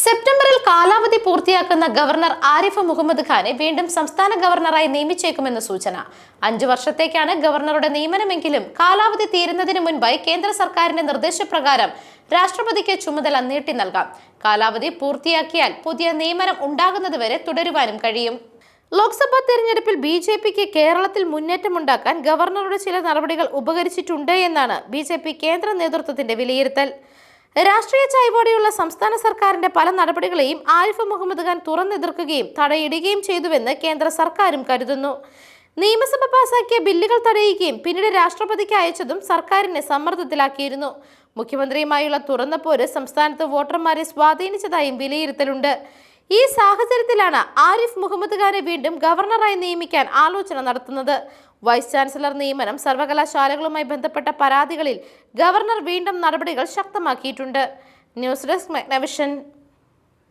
സെപ്റ്റംബറിൽ കാലാവധി പൂർത്തിയാക്കുന്ന ഗവർണർ ആരിഫ് മുഹമ്മദ് ഖാനെ വീണ്ടും സംസ്ഥാന ഗവർണറായി നിയമിച്ചേക്കുമെന്ന് സൂചന. അഞ്ചു വർഷത്തേക്കാണ് ഗവർണറുടെ നിയമനമെങ്കിലും കാലാവധി തീരുന്നതിന് മുൻപായി കേന്ദ്ര സർക്കാരിന്റെ നിർദ്ദേശപ്രകാരം രാഷ്ട്രപതിക്ക് ചുമതല നീട്ടി നൽകാം. കാലാവധി പൂർത്തിയാക്കിയാൽ പുതിയ നിയമനം ഉണ്ടാകുന്നതുവരെ തുടരുവാനും കഴിയും. ലോക്സഭാ തെരഞ്ഞെടുപ്പിൽ ബി ജെ പിക്ക് കേരളത്തിൽ മുന്നേറ്റമുണ്ടാക്കാൻ ഗവർണറുടെ ചില നടപടികൾ ഉപകരിച്ചിട്ടുണ്ട് എന്നാണ് ബി കേന്ദ്ര നേതൃത്വത്തിന്റെ വിലയിരുത്തൽ. രാഷ്ട്രീയ ചായ്വോടെയുള്ള സംസ്ഥാന സർക്കാരിന്റെ പല നടപടികളെയും ആരിഫ് മുഹമ്മദ് ഖാൻ തുറന്നെതിർക്കുകയും തടയിടുകയും ചെയ്തുവെന്ന് കേന്ദ്ര സർക്കാരും കരുതുന്നു. നിയമസഭ പാസാക്കിയ ബില്ലുകൾ തടയുകയും പിന്നീട് രാഷ്ട്രപതിക്ക് അയച്ചതും സർക്കാരിനെ സമ്മർദ്ദത്തിലാക്കിയിരുന്നു. മുഖ്യമന്ത്രിയുമായുള്ള തുറന്ന പോര് സംസ്ഥാനത്ത് വോട്ടർമാരെ സ്വാധീനിച്ചതായും വിലയിരുത്തലുണ്ട്. ഈ സാഹചര്യത്തിലാണ് ആരിഫ് മുഹമ്മദ് ഖാനെ വീണ്ടും ഗവർണറായി നിയമിക്കാൻ ആലോചന നടത്തുന്നത്. വൈസ് ചാൻസലർ നിയമനം സർവകലാശാലകളുമായി ബന്ധപ്പെട്ട പരാതികളിൽ ഗവർണർ വീണ്ടും നടപടികൾ ശക്തമാക്കിയിട്ടുണ്ട്. News desk മെഗ്നവിഷൻ.